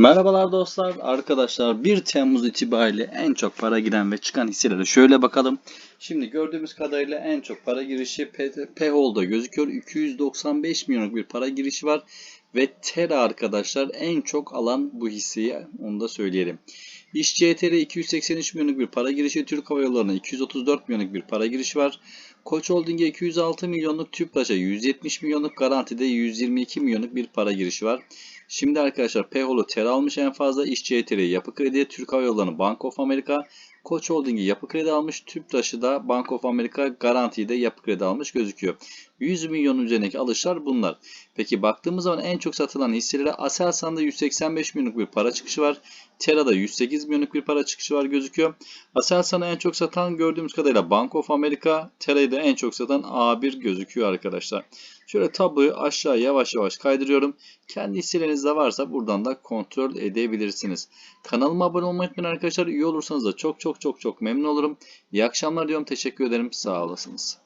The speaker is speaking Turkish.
Merhabalar dostlar, arkadaşlar 1 Temmuz itibariyle en çok para giren ve çıkan hisselere şöyle bakalım. Şimdi gördüğümüz kadarıyla en çok para girişi P-Hol'da gözüküyor. 295 milyonluk bir para girişi var. Ve Tera arkadaşlar en çok alan bu hisseyi onu da söyleyelim. İş CTR 283 milyonluk bir para girişi, Türk Hava Yolları'na 234 milyonluk bir para girişi var. Koç Holding'e 206 milyonluk, Tüpraş'a 170 milyonluk, Garanti'de 122 milyonluk bir para girişi var. Şimdi arkadaşlar Payhol'u ter almış en fazla, İş CTR, Yapı Kredi, Türk Hava Yolları'nı Bank of America, Koç Holding'i Yapı Kredi almış, Tüpraş'ı da Bank of America, Garanti'yi de Yapı Kredi almış gözüküyor. 100 milyon üzerindeki alışlar bunlar. Peki baktığımız zaman en çok satılan hisselere Aselsan'da 185 milyonluk bir para çıkışı var. Tera'da 108 milyonluk bir para çıkışı var gözüküyor. Aselsan'ı en çok satan gördüğümüz kadarıyla Bank of America, Tera'yı da en çok satan A1 gözüküyor arkadaşlar. Şöyle tabloyu aşağı yavaş yavaş kaydırıyorum. Kendi hisselerinizde varsa buradan da kontrol edebilirsiniz. Kanalıma abone olmayı unutmayın arkadaşlar. Üye olursanız da çok çok çok çok memnun olurum. İyi akşamlar diyorum. Teşekkür ederim. Sağ olasınız.